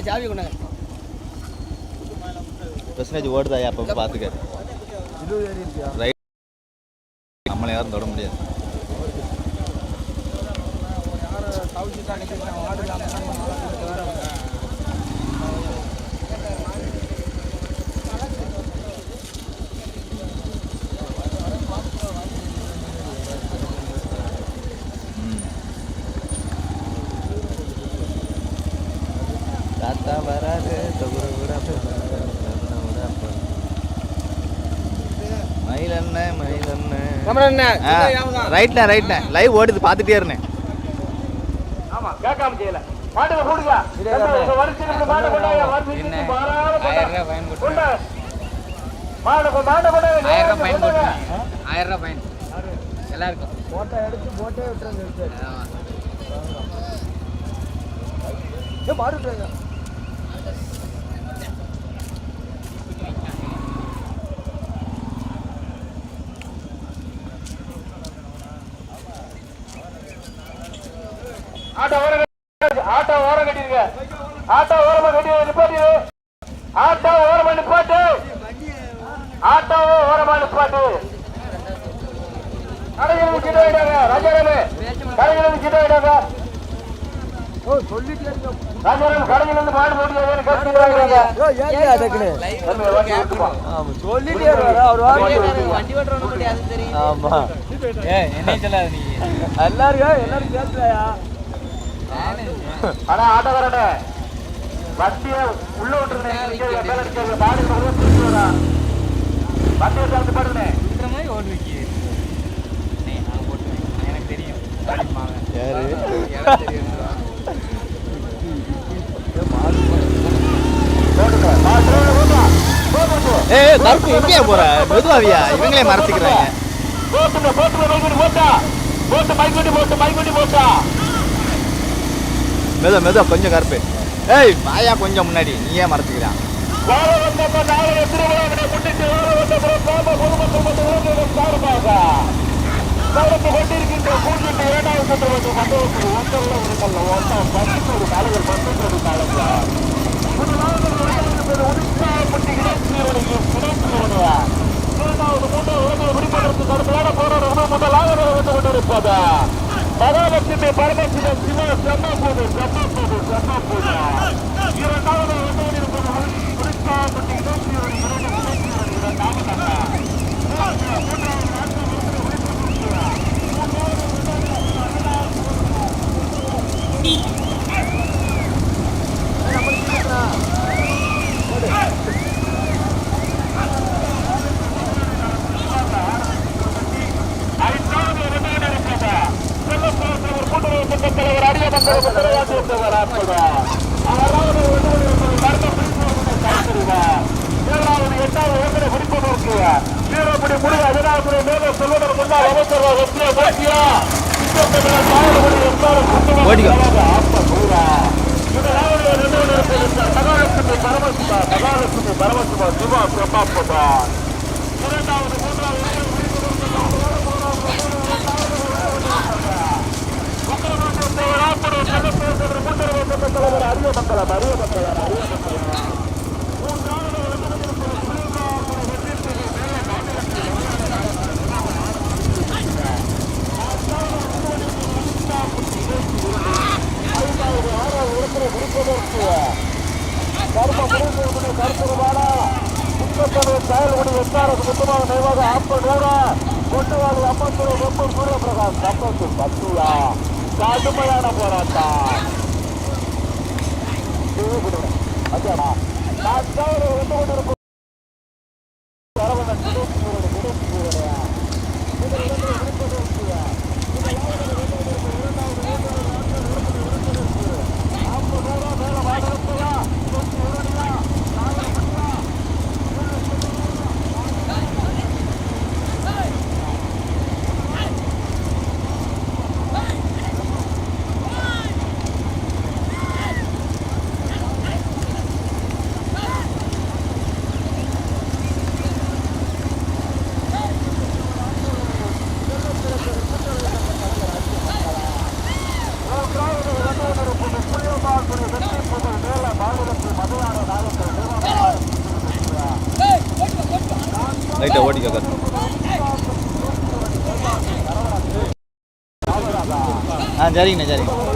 ஏப்பா ஜாவி கொண்டாங்க. பெர்சன்டேஜ் ஓடுதா அப்போ பார்த்துக்க ரைட் தாத்தா வராது தொகுரு விடாது, விடாது. மயிலண்ணே மயிலண்ணே. கமரண்ணே ஆ, ரைட்ண்ணே ரைட்ண்ணே லைவ் ஓடுது பார்த்துட்டே இருந்தேன் ஆமா கேட்காம செய்யல. ஆயிரம் ஃபைன் எல்லாருக்கும். போட்டோ எடுத்து போட்டே விட்டுருங்க. மாடு விட்டுருங்க ஆட்டோ ஓரம் கட்டி- ஆட்டோ ஓரம் கட்டிருங்க ஆட்டோ ஓரமா கட்டி நிப்பாட்டு ஆட்டோ ஓரமா நிப்பாட்டு ஆட்டோ ஓரமா நிப்பாட்டு கடைகளுக்கு கிட்ட ஆயிட்டாங்க ராஜாராமு கடைகளுக்கு கிட்ட எல்லாரும் எல்லாரும் ஆனா வண்டிய உள்ள விட்டுருந்தேன் மாடு திருப்பி வரா வண்டியை சார்ந்து பாடுனே இந்த மாதிரி ஓட்டு வைக்கிது டேய், நான் போட்டுவேன் எனக்கு தெரியும். அப்படிம்பாங்க. யாரு? எனக்கு தெரியும். போட்டுக்க. மாடு ஓட்டுவா போட்டு ஏய் கருப்பு எங்கேயா போற? மெதுவாவியா? இவங்களே மறைச்சிக்கிறாங்க. போட்டுங்க போட்டுங்க போட்டா. போட்டு மைக்குட்டி போட்டு மைக்குட்டி போட்டா. மெதுவா மெதுவா கொஞ்சம் கருப்பு. ஏய் வாயா கொஞ்சம் முன்னாடி நீ ஏன் மறைச்சிக்கிறான் வாழ வந்தப்ப நாளைய திருவிழாவினை முன்னிட்டு முதலாவது இரண்டாவது உற்சாகப்பட்டு இணைச்சியவனையும் இணைச்சியவனையா இரண்டாவது மூன்றாவது உலகில் முடிப்பதற்கு கடுமையான போராட்டம் முதலாக வந்து கொண்டிருப்பது மகாலட்சுமி பரமசிவன் சிவ செம்மப்பூது செம்மப்பூது செம்மப்பூது இரண்டாவது வந்து கொண்டிருப்பது உற்சாகப்பட்டு இணைச்சியவனை இரண்டு இணைச்சியவனை இரண்டாவது ஐந்தாவது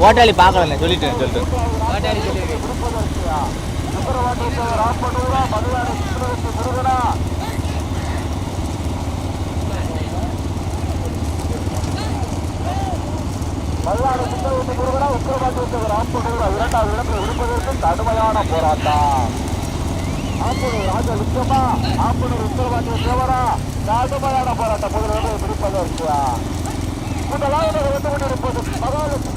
ஓட்டாளி பார்க்கல சொல்லிட்டேன் சொல்லிட்டேன் ஓட்டாடி சொல்லியிருக்கு மல்லாடு முருகனா உத்தரவாதத்தில் ராம்பனூர் இரண்டாவது இடத்தில் இருப்பதற்கு கடுமையான போராட்டம் ஆப்பனூர் ராஜ லிங்கமா ஆப்பனூர் உத்தரவாதிய தேவரா கடுமையான போராட்டம் முதலிடம் பிடிப்பதற்கு. முதலாவது வந்து கொண்டிருப்பது மகாலட்சுமி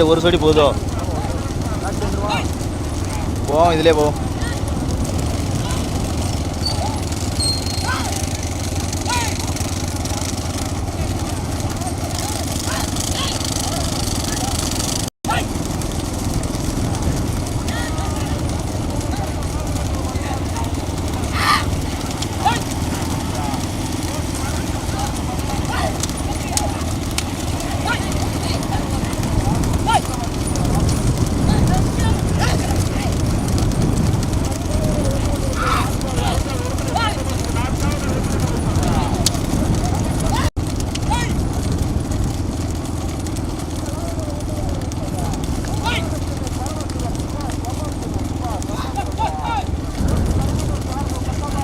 முன்னாடி ஒரு சொடி போதோ போவோம் இதிலே போவோம்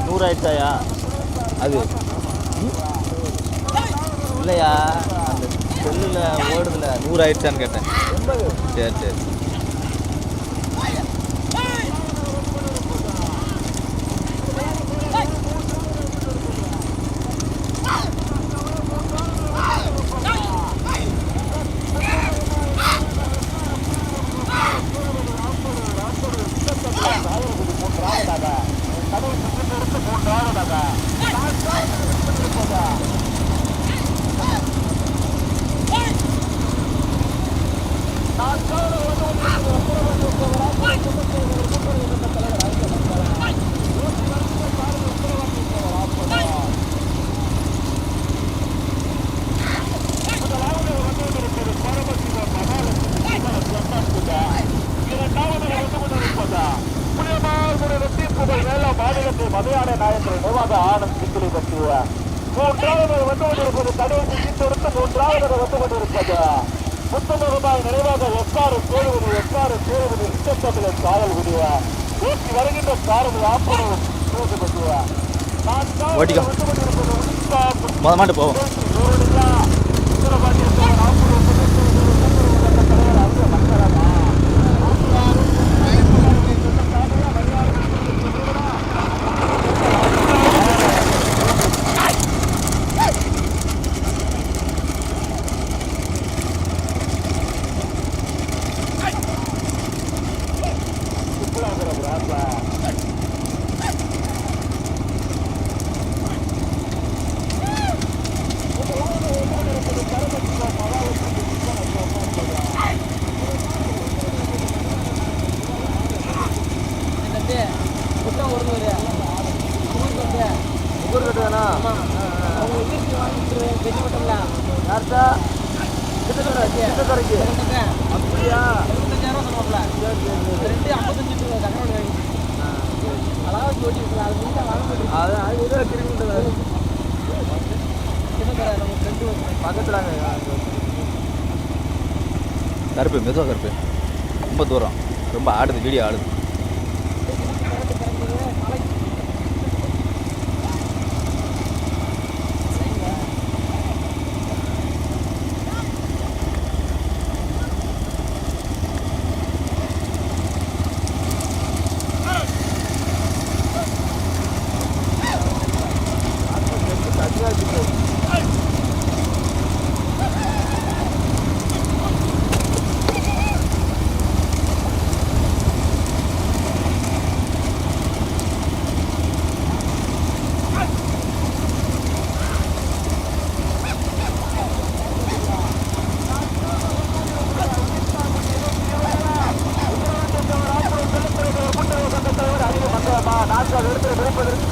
நூறு ஆயிடுச்சாயா அது ம்? இல்லையா? அந்த செல்லில் ஓடுதுல. நூறு ஆயிடுச்சான்னு கேட்டேன். சரி சரி. புத்தகமாய் நினைவாக எக்காறு சேருவது எக்காறு சேருவது இஷ்டத்தமிழர் காதல் விடுவ ஊற்றி வருகின்ற ஓட்டிக்கோ. முத மாட்டு போவோம் தம்பி புத்தகம் ஒரு நூறு நூறு தம்பி ஆமாம் அவங்க வீட்டுக்கு வாங்கிட்டு பெரிய மட்டும்ல யார்கிட்ட சித்தக்கரைக்கு அப்படியா இருபத்தஞ்சாயிரம் சொன்னாப்ல ரெண்டு ஐம்பத்தஞ்சு கட்டணம் வாங்கி அதாவது ஓட்டி இருக்கலாம் அது நீங்க வாங்க முடியும் அது அது ஏதோ திரும்பிட்டு சின்னக்கரை நம்ம ஃப்ரெண்டு பக்கத்துல கருப்பு மெதுவாக இருப்பேன் ரொம்ப தூரம். ரொம்ப ஆடுது வீடியோ ஆடுது.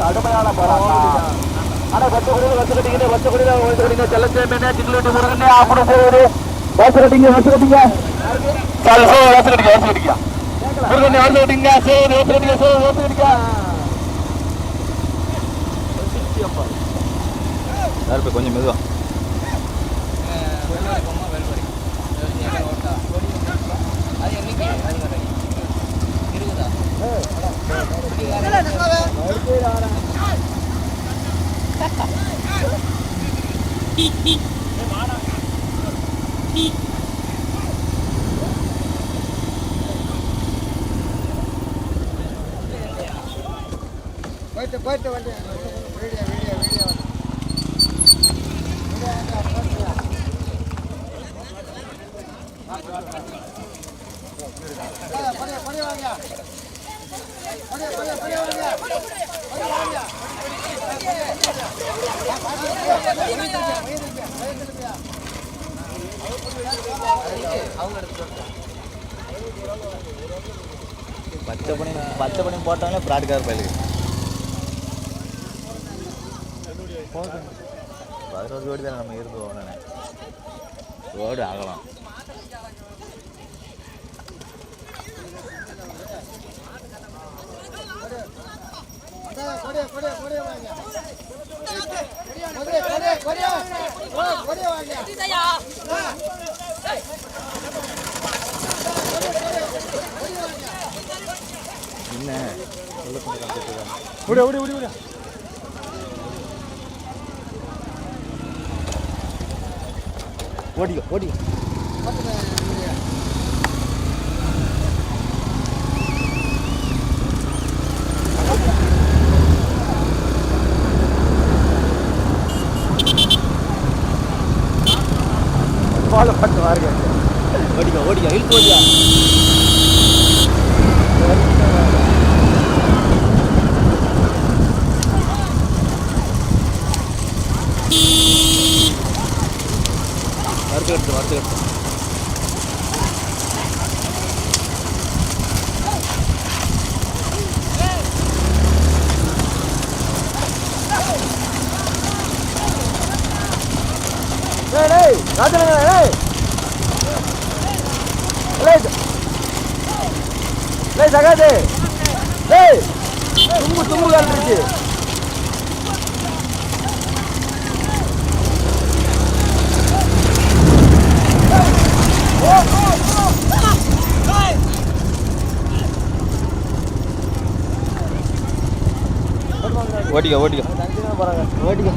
கடுமையான போராட்டம். ஆனா பச்சை குடியில பச்சை கட்டிக்கிட்டு பச்சை குடியில பச்சை கட்டிங்க செல்லச்சேமே சிங்கிலட்டி முருகனே அப்படி போகுது. பச்சை கட்டிங்க பச்சை கட்டிங்க. சார் சோ பச்சை கட்டிங்க பச்சை கட்டிங்க. முருகனே பச்சை கட்டிங்க சோ பச்சை கட்டிங்க சோ பச்சை கட்டிங்க. யாருப்பா கொஞ்சம் மெதுவா. அது என்னைக்கு? போயிட்டு போயிட்டு வண்டி வீடியோ வீடியோ வீடியோ பச்சை பனி பச்சை போட்டாங்களே பிராட்கார் பயலுக்கு பதினோரு கோடி தானே நம்ம இருந்து போகணும் ரோடு ஆகலாம் வாங்க. சொல்ல கொஞ்சம் கஷ்டத்துக்கு ஓடி ஓடி ஓடி ஓடி ஓடிக்கோ ஓடிக்கோ ஃபாலோ பண்ணிட்டு வாருங்க ஓடிக்கோ ஓடிக்கோ இழுத்து ஓடியா வறுத்து எடுத்து ஏய் எடுத்து டேய் டேய் ராஜனங்க ஏய் டேய் டேய் சகாதே. ஏய் தும்பு தும்பு காலிருக்கு ஓடிக்கோ ஓட்டிக்க ஓட்டிக்க ஓட்டிக்க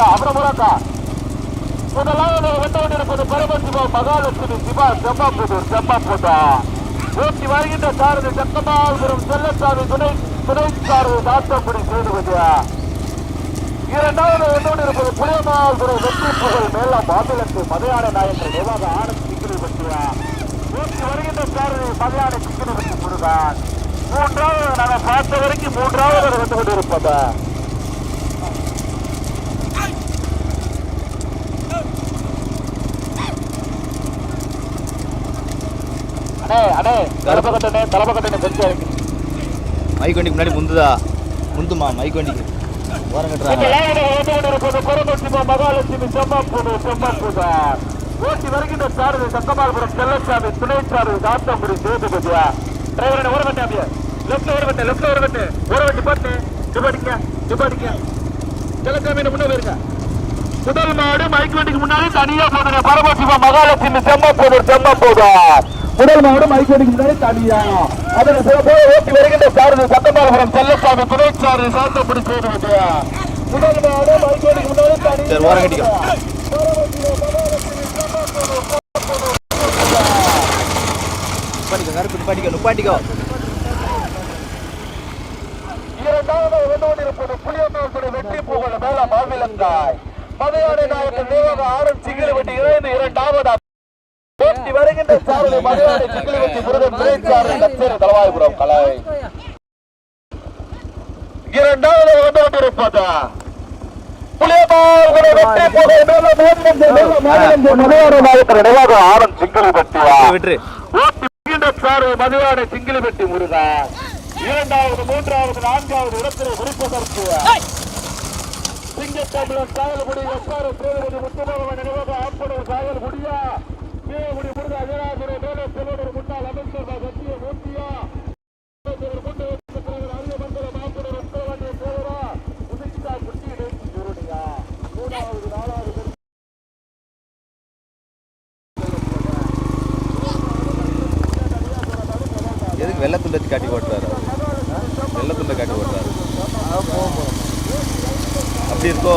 இறங்கி அப்புறம் போறாக்கா முதலாவது வெட்ட வேண்டியிருப்பது பரமசிவா மகாலட்சுமி சிவா செம்மாப்புதூர் செம்மாப்புதா ஊட்டி வருகின்ற சாரதி சக்கமாபுரம் செல்லசாமி துணை துணை சாரதி தாத்தம்படி சேதுபதியா இரண்டாவது வெட்டோடு இருப்பது புளியமாபுரம் வெற்றி புகழ் மேல மாநிலத்து மதையான நாயக்கர் நிர்வாக ஆனந்த் சிக்கிரி பற்றியா? ஊட்டி வருகின்ற சாரதி மதையான சிக்கிரி பற்றி முருகான் மூன்றாவது நாங்கள் பார்த்த வரைக்கும் மூன்றாவது வந்து கொண்டிருப்பதா அண்ணே அண்ணே கட்டணே தலைப்ப கட்டணே பெருசா இருக்கு மைக் வண்டிக்கு முன்னாடி முந்துதா முந்துமா மைக் வண்டிக்கு ஓட்டி வருகின்ற சாரதி சக்கமாபுரம் செல்லசாமி துணை சாரதி தாத்தம்புரி சேதுபதியா டிரைவர் ஒரு கட்டு அப்படியே. லெஃப்ட்ல ஒரு கட்டு லெஃப்ட்ல ஒரு கட்டு ஒரு கட்டு போட்டு டிபாடிக்க டிபாடிக்க செல்லசாமி முன்னே போயிருங்க. முதல் மாடு மைக் வண்டிக்கு முன்னாடி தனியா போடுங்க பரமசிவ மகாலட்சுமி செம்மப்போது செம்மப்போதா முதல் மாடு மைக் வண்டிக்கு முன்னாடி தனியா. அதனை சிறப்பு ஓட்டி வருகின்ற சாரதி சத்தமாபுரம் செல்லசாமி துணை சாரதி சாத்தப்படி செய்து முதல் மாடு மைக் வண்டிக்கு முன்னாடி. நிப்பாட்டிக்கோ கருப்பு நிப்பாட்டிக்கோ நிப்பாட்டிக்கோ இரண்டாவது வெற்றி புகழ் மேல மாவிலங்காய் மதையாடை நாயக்கர் தேவக ஆரம் சிங்கிரி வெட்டி இணைந்து இரண்டாவது? போட்டி வருகின்ற சாரதி மதையாடை சிங்கிரி வெட்டி முருகன் திரைச்சாரதி கச்சேரி தலவாய்புரம் கலை. இரண்டாவது ஓட்டுகின்ற சாரு மதுவாடை சிங்கிலிபெட்டி முருகா. இரண்டாவது மூன்றாவது நான்காவது இடத்திலே குறிப்பதற்கு சிங்கத்தமிழர் சாயல்குடி எஸ்ஆர் சேதுபதி முத்துமோகன் நினைவாக ஆப்பனூர் சாயல்குடியா கீழகுடி முருகா அஜராசுரை மேலே செல்வனர் முன்னாள் அமைச்சர் சத்திய மூர்த்தியா எதுக்கு வெள்ளை துண்டை வச்சு காட்டி ஓட்டுறாரு அவரு? வெள்ளை துண்டை காட்டி ஓட்டுறாரு அப்படி இருக்கோ?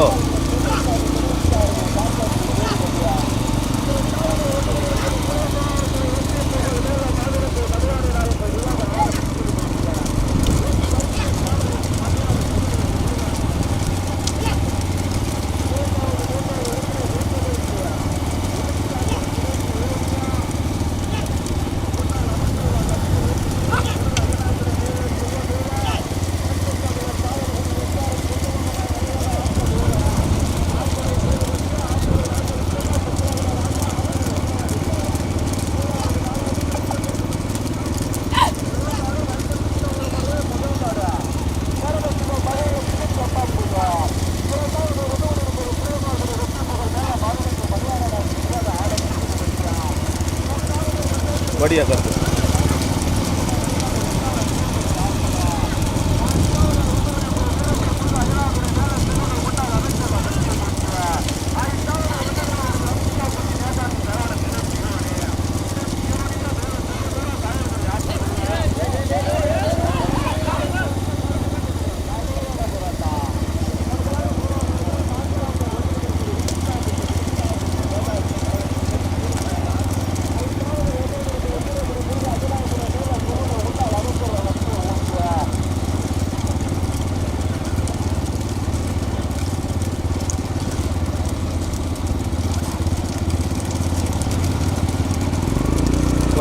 கொடியா கருப்பு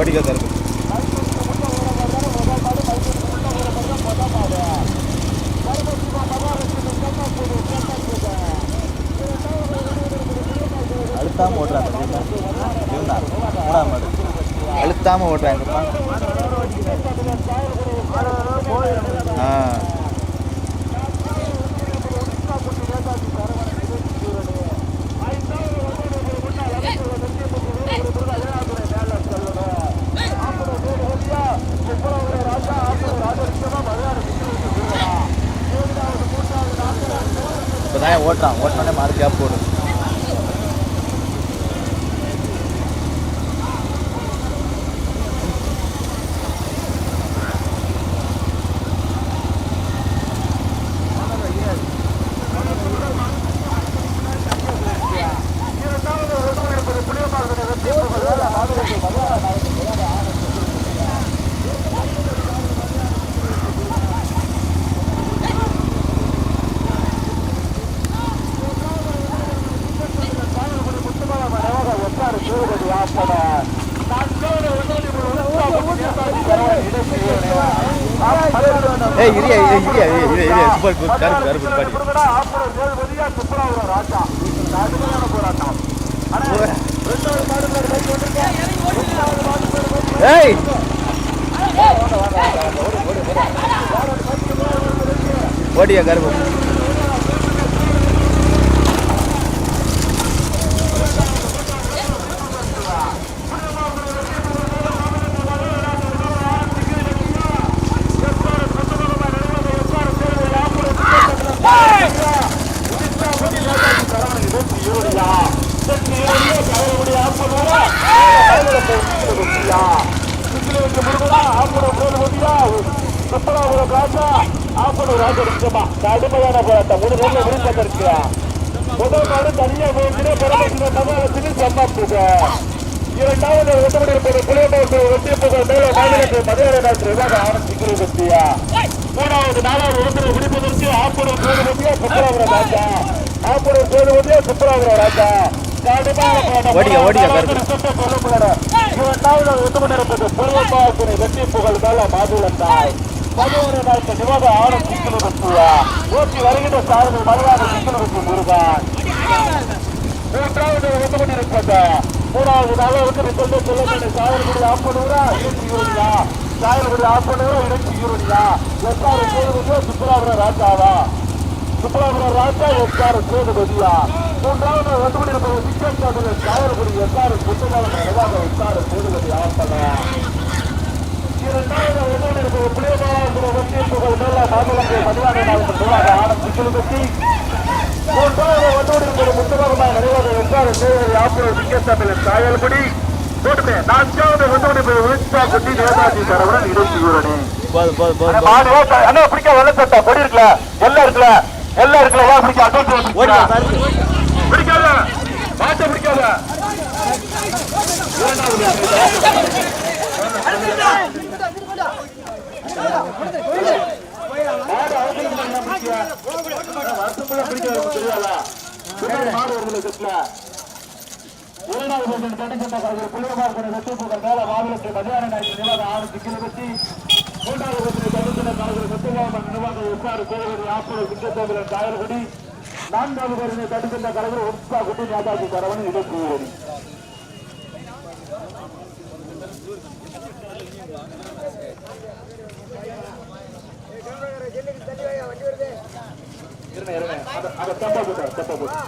படிக்க கருப்பு அழுத்தாம ஓட்டுறாங்க இவன் அழுத்தாம ஓட்டுறாங்க இப்போதான் ஓட்டுறான் ஓட்டினோடனே மாடு கேப் இரியா இரியா சூப்பர் குட் கருப்பு கருப்பு பாடி கொடுங்கடா ஆப்பூர் சேதுபதியா சுப்பராபுரம் ராஜா கடுமையான போராட்டம் ஆனா ரெண்டாவது மாடு பேர் பைக் வந்திருக்கேன் ரெண்டாவது மாடு பேர் பைக் ஏய் ஓடியா கருப்பு கடுமையான போராட்டம். ஒரு நல்ல விருப்பதற்கு முதல் நாடு தனியா போகிற பரமசிவ மகாலட்சுமி சம்மாப்புக இரண்டாவது ஒட்டப்படி இருப்பது புலியமோட்டு ஒட்டிய புகழ் மேல மாநிலத்தை மதுரை ஆரம்பிக்கிறது பற்றியா மூணாவது நாலாவது ஒருத்தரை முடிப்பதற்கு ஆப்பூர் சேதுபதியா சுப்பராபுரம் ராஜா. ஆப்பூர் சேதுபதியா சுப்பராபுரம் ராஜா. கடுமையான போராட்டம். ஓடிக்க, ஓடிக்க, கருப்பு. இரண்டாவது ஒட்டுமணி இருப்பது புலியம்பாத்தினை வெட்டி புகழ் மேல மாதுளந்தாய் பதினோரு நாட்கள் நிவாத ஆடம் சிக்கல் பற்றியா ஓட்டி வருகின்ற சாரதி மலையாக சிக்கல் பற்றி முருகன் மூன்றாவது வந்து இருப்பது. மூணாவது நாளாவுக்கு சொல்ல சொல்லப்பட்ட சாயல்குடி ஆப்பனூரா இறைச்சி யூரியா. சாயல்குடி ஆப்பனூரா இறைச்சி யூரியா. எஸ்ஆர் சேதுபதியா சுப்பராபுரம் ராஜாவா? சுப்பராபுரம் ராஜா எஸ்ஆர் சேதுபதியா? மூன்றாவது வந்து இருப்பது சிக்கல் சாதனை சாயல்குடி எஸ்ஆர் புத்தகாலம் நிர்வாக எஸ்ஆர் சேதுபதி ஆப்பனா இரண்டாவது ஒட்டுமணி இருப்பது புளியமாவத்தில் வெற்றி புகழ் மேல மாநிலத்தை பதிவான நாளுக்கு நிர்வாக ஆனந்த் மூன்றாவது ஒன்றோடு இருப்பது முத்தமாக நிறைவாக வென்றார் சேவரி ஆப்பூர் சிங்கத்தமிழ் சாயல்குடி கூட்டமே நான்காவது ஒன்றோடு இருப்பது குட்டி நேதாஜி சரவணன் இருபத்தி ஊரணி அண்ணா பிடிக்க வெள்ள சட்டா கொடி இருக்குல்ல எல்லாம் இருக்குல்ல எல்லாம் இருக்குல்ல வா பிடிக்க அட்வான்ஸ் பிடிக்காத மாட்ட பிடிக்காத அவசரம் பண்ணா பிடிக்க வருஷம் தெரியாதா மாடு வருதுல செட்ல இரண்டாவது பந்தன் கண்டிப்பட்ட கலைஞர் புள்ளியமார்பனை வெட்டுப்புகள் மேல மாநிலத்தை மதியான நாய்க்கு நிவாத ஆறு சிக்கலை பற்றி மூன்றாவது பந்தனை கண்டிப்பட்ட கலைஞர் வெட்டுமாவட்ட எஸ்ஆர் கோவிலடி ஆப்பூர் சிங்கத்தோவிலன் காயல்குடி நான்காவது பேரினை தடுக்கின்ற கலைஞர் குட்டி நேதாஜி சரவணன் இடைக்கூறி இருங்க இருங்க. அதை தப்பா போட்டா தப்பா போட்டா.